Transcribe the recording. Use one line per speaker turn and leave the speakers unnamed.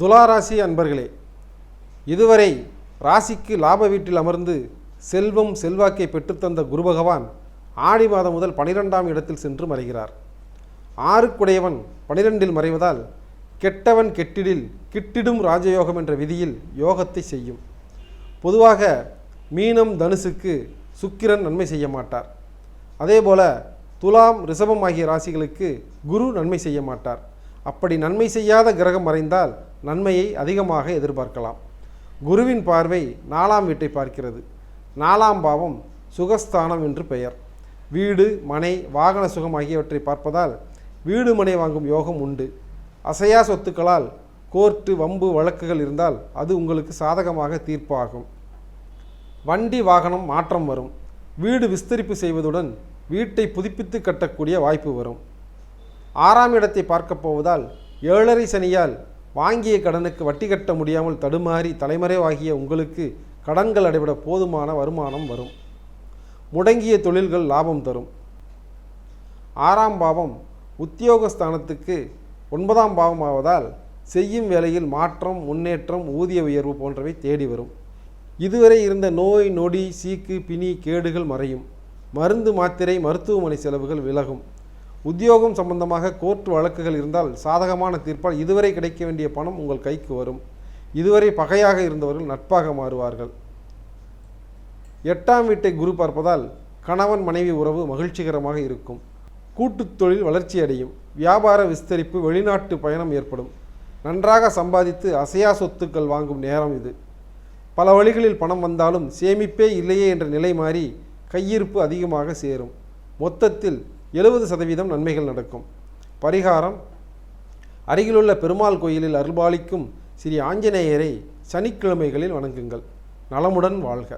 துலாராசி அன்பர்களே இதுவரை ராசிக்கு லாப வீட்டில் அமர்ந்து செல்வம் செல்வாக்கை பெற்றுத்தந்த குரு பகவான் ஆடி மாதம் முதல் பனிரெண்டாம் இடத்தில் சென்று மறைகிறார். ஆறுக்குடையவன் பனிரெண்டில் மறைவதால் கெட்டவன் கெட்டிடில் கிட்டிடும் ராஜயோகம் என்ற விதியில் யோகத்தை செய்யும். பொதுவாக மீனம் தனுசுக்கு சுக்கிரன் நன்மை செய்ய மாட்டார். அதேபோல துலாம் ரிஷபம் ஆகிய ராசிகளுக்கு குரு நன்மை செய்ய மாட்டார். அப்படி நன்மை செய்யாத கிரகம் மறைந்தால் நன்மையை அதிகமாக எதிர்பார்க்கலாம். குருவின் பார்வை நாலாம் வீட்டை பார்க்கிறது. நாலாம் பாவம் சுகஸ்தானம் என்று பெயர். வீடு மனை வாகன சுகம் ஆகியவற்றை பார்ப்பதால் வீடு மனை வாங்கும் யோகம் உண்டு. அசையா சொத்துக்களால் கோர்ட்டு வம்பு வழக்குகள் இருந்தால் அது உங்களுக்கு சாதகமாக தீர்ப்பாகும். வண்டி வாகனம் மாற்றம் வரும். வீடு விஸ்தரிப்பு செய்வதுடன் வீட்டை புதுப்பித்து கட்டக்கூடிய வாய்ப்பு வரும். ஆறாம் இடத்தை பார்க்கப் போவதால் ஏழரை சனியால் வாங்கிய கடனுக்கு வட்டி கட்ட முடியாமல் தடுமாறி தலைமறைவாகிய உங்களுக்கு கடன்கள் அடைவிட போதுமான வருமானம் வரும். முடங்கிய தொழில்கள் லாபம் தரும். ஆறாம் பாவம் உத்தியோகஸ்தானத்துக்கு ஒன்பதாம் பாவம் ஆவதால் செய்யும் வேலையில் மாற்றம் முன்னேற்றம் ஊதிய உயர்வு போன்றவை தேடி வரும். இதுவரை இருந்த நோய் நொடி சீக்கு பிணி கேடுகள் மறையும். மருந்து மாத்திரை மருத்துவமனை செலவுகள் விலகும். உத்தியோகம் சம்பந்தமாக கோர்ட் வழக்குகள் இருந்தால் சாதகமான தீர்ப்பால் இதுவரை கிடைக்க வேண்டிய பணம் உங்கள் கைக்கு வரும். இதுவரை பகையாக இருந்தவர்கள் நட்பாக மாறுவார்கள். எட்டாம் வீட்டை குரு பார்ப்பதால் கணவன் மனைவி உறவு மகிழ்ச்சிகரமாக இருக்கும். கூட்டுத் தொழில் வளர்ச்சி அடையும். வியாபார விஸ்தரிப்பு வெளிநாட்டு பயணம் ஏற்படும். நன்றாக சம்பாதித்து அசையா சொத்துக்கள் வாங்கும் நேரம் இது. பல வழிகளில் பணம் வந்தாலும் சேமிப்பே இல்லையே என்ற நிலை மாறி கையிருப்பு அதிகமாக சேரும். மொத்தத்தில் எழுபது சதவீதம் நன்மைகள் நடக்கும். பரிகாரம் அருகிலுள்ள பெருமாள் கோயிலில் அருள்பாலிக்கும் ஸ்ரீ ஆஞ்சநேயரை சனிக்கிழமைகளில் வணங்குங்கள். நலமுடன் வாழ்க.